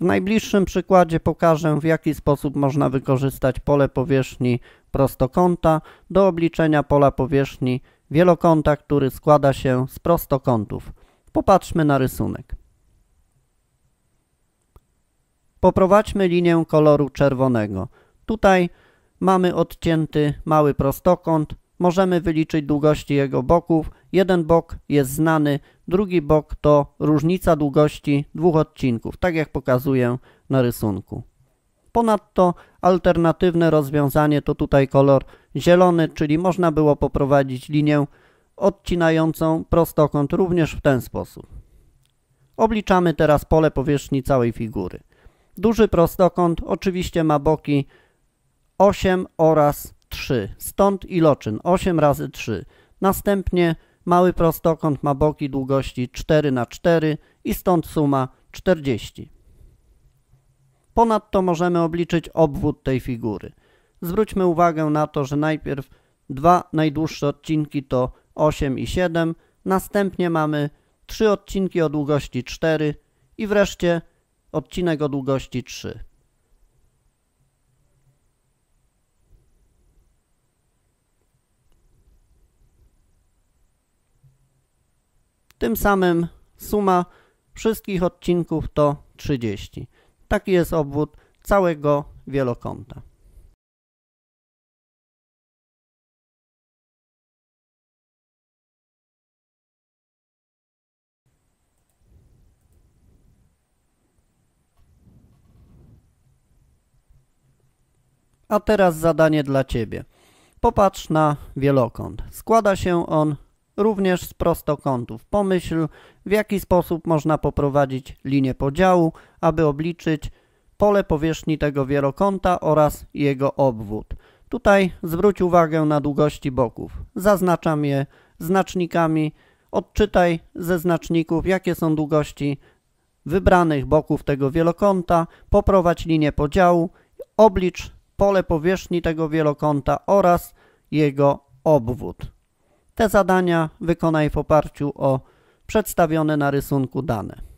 W najbliższym przykładzie pokażę, w jaki sposób można wykorzystać pole powierzchni prostokąta do obliczenia pola powierzchni wielokąta, który składa się z prostokątów. Popatrzmy na rysunek. Poprowadźmy linię koloru czerwonego. Tutaj mamy odcięty mały prostokąt. Możemy wyliczyć długości jego boków. Jeden bok jest znany, drugi bok to różnica długości dwóch odcinków, tak jak pokazuję na rysunku. Ponadto alternatywne rozwiązanie to tutaj kolor zielony, czyli można było poprowadzić linię odcinającą prostokąt również w ten sposób. Obliczamy teraz pole powierzchni całej figury. Duży prostokąt oczywiście ma boki 8 oraz 3, stąd iloczyn 8 razy 3. Następnie mały prostokąt ma boki długości 4 na 4 i stąd suma 40. Ponadto możemy obliczyć obwód tej figury. Zwróćmy uwagę na to, że najpierw dwa najdłuższe odcinki to 8 i 7, następnie mamy trzy odcinki o długości 4 i wreszcie odcinek o długości 3. Tym samym suma wszystkich odcinków to 30. Taki jest obwód całego wielokąta. A teraz zadanie dla Ciebie. Popatrz na wielokąt. Składa się on również z prostokątów. Pomyśl, w jaki sposób można poprowadzić linię podziału, aby obliczyć pole powierzchni tego wielokąta oraz jego obwód. Tutaj zwróć uwagę na długości boków. Zaznaczam je znacznikami. Odczytaj ze znaczników, jakie są długości wybranych boków tego wielokąta. Poprowadź linię podziału. Oblicz pole powierzchni tego wielokąta oraz jego obwód. Te zadania wykonaj w oparciu o przedstawione na rysunku dane.